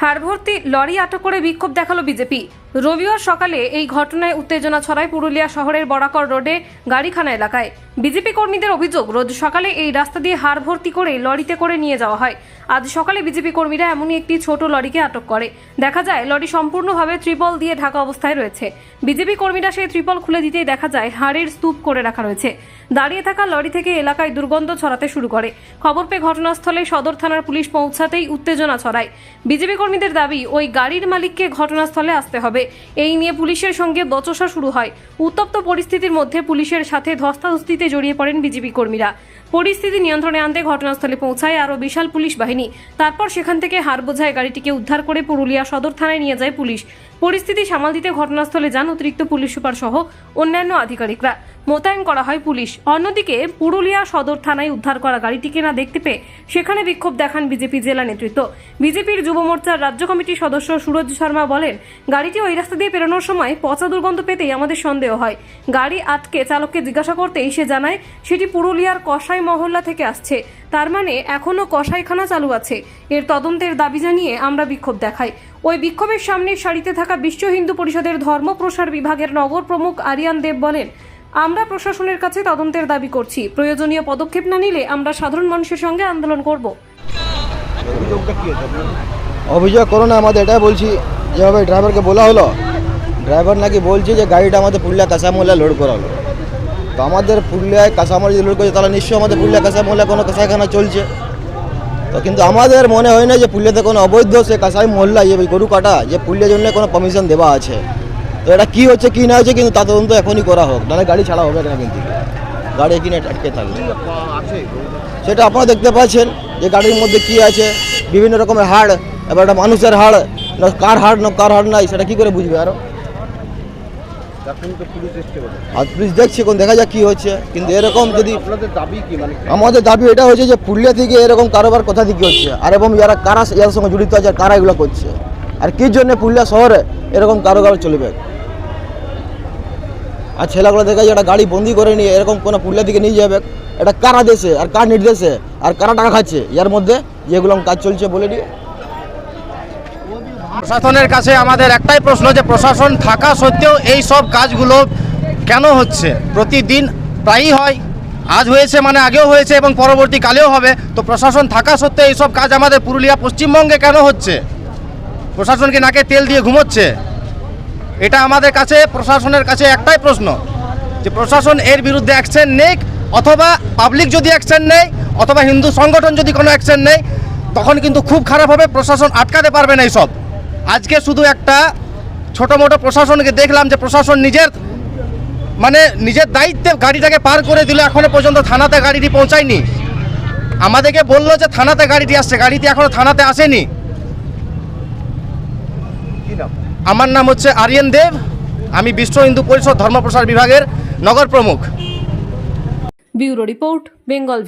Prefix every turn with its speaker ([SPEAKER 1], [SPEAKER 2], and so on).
[SPEAKER 1] হাড়ভর্তি lorry আটক করে বিক্ষোভ দেখাল বিজেপি। রবিবার সকালে এই ঘটনায় উত্তেজনা ছড়ায় পুরুলিয়া শহরের বরাকর রোডে গাড়িখানা এলাকায়। বিজেপি কর্মীদের অভিযোগ, রোজ সকালে এই রাস্তা দিয়ে হাড় ভর্তি করে লরিতে করে নিয়ে যাওয়া হয়। আজ সকালে বিজেপি কর্মীরা এমনই একটি ছোট লরিকে আটক করে। দেখা যায়, লরি সম্পূর্ণভাবে ত্রিপল দিয়ে ঢাকা অবস্থায় রয়েছে। বিজেপি কর্মীরা সেই ত্রিপল খুলে দিতেই দেখা যায়, হাড়ের স্তূপ করে রাখা রয়েছে। দাঁড়িয়ে থাকা লরি থেকে এলাকায় দুর্গন্ধ ছড়াতে শুরু করে। খবর পেয়ে ঘটনাস্থলে সদর থানার পুলিশ পৌঁছাতেই উত্তেজনা ছড়ায়। বিজেপি কর্মীদের দাবি, ওই গাড়ির মালিককে ঘটনাস্থলে আসতে হবে। এই নিয়ে পুলিশের সঙ্গে বচসা শুরু হয়। উত্তপ্ত পরিস্থিতির মধ্যে পুলিশের সাথে ধস্তাধস্তিতে জড়িয়ে পড়েন বিজেপি কর্মীরা। পরিস্থিতি নিয়ন্ত্রণে আনতে ঘটনাস্থলে পৌঁছায় আরও বিশাল পুলিশ বাহিনী। তারপর সেখান থেকে হার বোঝায় গাড়িটিকে উদ্ধার করে পুরুলিয়া সদর থানায় নিয়ে যায় পুলিশ। পরিস্থিতি সামাল দিতে ঘটনাস্থলে যান অতিরিক্ত পুলিশ সুপার সহ অন্যান্য আধিকারিকরা। মোতায়েন করা হয় পুলিশ। অন্যদিকে পুরুলিয়া সদর থানায় উদ্ধার করা গাড়িটিকে না দেখতে পেয়ে সেখানে বিক্ষোভ দেখান বিজেপি জেলা নেতৃত্ব। বিজেপির যুব মোর্চার রাজ্য কমিটির সদস্য সুরজ শর্মা বলেন, গাড়িটি ওই রাস্তা দিয়ে পেরোনোর সময় পচা দুর্গন্ধ পেতেই আমাদের সন্দেহ হয়। গাড়ি আটকে চালককে জিজ্ঞাসা করতেই সে জানায়, সেটি পুরুলিয়ার কসাই মহল্লা থেকে আসছে। তার মানে এখনও কসাইখানা চালু আছে। এর তদন্তের দাবি জানিয়ে আমরা বিক্ষোভ দেখাই। ওই বিক্ষোভের সামনে সারিতে থাকা বিশ্ব হিন্দু পরিষদের ধর্ম প্রসার বিভাগের নগর প্রমুখ আরিয়ান দেব বলেন আমরা প্রশাসনের কাছে তদন্তের দাবি করছি। প্রয়োজনীয় পদক্ষেপ না নিলে আমরা সাধারণ মানুষের সঙ্গে আন্দোলন করব।
[SPEAKER 2] অভিযোগ করো না, আমাদের এটাই বলছি। যেভাবে ড্রাইভারকে বলা হলো, ড্রাইভার নাকি বলছে যে গাড়িটা আমাদের পুরুলিয়া কাঁচামোলা লোড করা হলো। তো আমাদের পুরুলিয়ায় কাঁচামাল যদি লোড করছে তাহলে নিশ্চয়ই আমাদের পুরুলিয়া কাঁচামোলা কোনো কাঁচাখানা চলছে। তো কিন্তু আমাদের মনে হয় না যে পুরুলিয়াতে কোনো অবৈধ সে কাঁসাই মহল্লা, যে গরু কাটা, যে পুরুলিয়ার জন্য কোনো পারমিশন দেওয়া আছে। তো এটা কী হচ্ছে কী না হচ্ছে কিন্তু তা তদন্ত এখনই করা হোক। নাহলে গাড়ি ছাড়া হবে না কিন্তু। গাড়ি কিনে আটকে থাকবে। সেটা আপনারা দেখতে পাচ্ছেন যে গাড়ির মধ্যে কি আছে বিভিন্ন রকমের হাড় এবার একটা মানুষের হাড় না কার হাড় না কার হাড় নাই সেটা কি করে বুঝবে আরও?
[SPEAKER 3] এখন তো পুলিশ এসছে বলে
[SPEAKER 2] আর পুলিশ দেখছে কোন দেখা যাক কি হচ্ছে। কিন্তু এরকম যদি
[SPEAKER 3] মানে
[SPEAKER 2] আমাদের দাবি এটা হচ্ছে যে পুরুলিয়া থেকে এরকম কারোবার কোথা থেকে হচ্ছে। আর এবং যারা কারা এর সঙ্গে জড়িত আছে কারা এগুলো করছে। আর কি জন্য পুরুলিয়া শহরে এরকম কারোবার চলবে? আর ছেলেগুলো দেখা যে একটা গাড়ি বন্দি করে নিয়ে এরকম কোনো পুরুলিয়া দিকে নিয়ে যাবে, এটা কারা দেশে? আর কার নির্দেশে? আর কারা টাকা খাচ্ছে? এর মধ্যে যেগুলো কাজ চলছে বলে দিয়ে
[SPEAKER 4] প্রশাসনের কাছে আমাদের একটাই প্রশ্ন যে প্রশাসন থাকা সত্ত্বেও এই সব কাজগুলো কেন হচ্ছে? প্রতিদিন প্রায়ই হয়, আজ হয়েছে মানে আগেও হয়েছে এবং পরবর্তীকালেও হবে। তো প্রশাসন থাকা সত্ত্বেও এইসব কাজ আমাদের পুরুলিয়া পশ্চিমবঙ্গে কেন হচ্ছে? প্রশাসনকে নাকে তেল দিয়ে ঘুমোচ্ছে? এটা আমাদের কাছে, প্রশাসনের কাছে একটাই প্রশ্ন, যে প্রশাসন এর বিরুদ্ধে অ্যাকশন নেই অথবা পাবলিক যদি অ্যাকশন নেয়, অথবা হিন্দু সংগঠন যদি কোনো অ্যাকশন নেয়, তখন কিন্তু খুব খারাপ হবে, প্রশাসন আটকাতে পারবে না এইসব। আজকে শুধু একটা ছোটো মোটো প্রশাসনকে দেখলাম যে প্রশাসন নিজের মানে নিজের দায়িত্বে গাড়িটাকে পার করে দিল, এখনও পর্যন্ত থানাতে গাড়িটি পৌঁছায়নি। আমাদেরকে বলল যে থানাতে গাড়িটি আসছে, গাড়িটি এখনও থানাতে আসেনি
[SPEAKER 3] কি নাম
[SPEAKER 4] আমার নাম হচ্ছে আরিয়ান দেব। আমি বিশ্ব হিন্দু পরিষদ ধর্মপ্রসার বিভাগের নগর প্রমুখ।
[SPEAKER 1] Bureau report, Bengal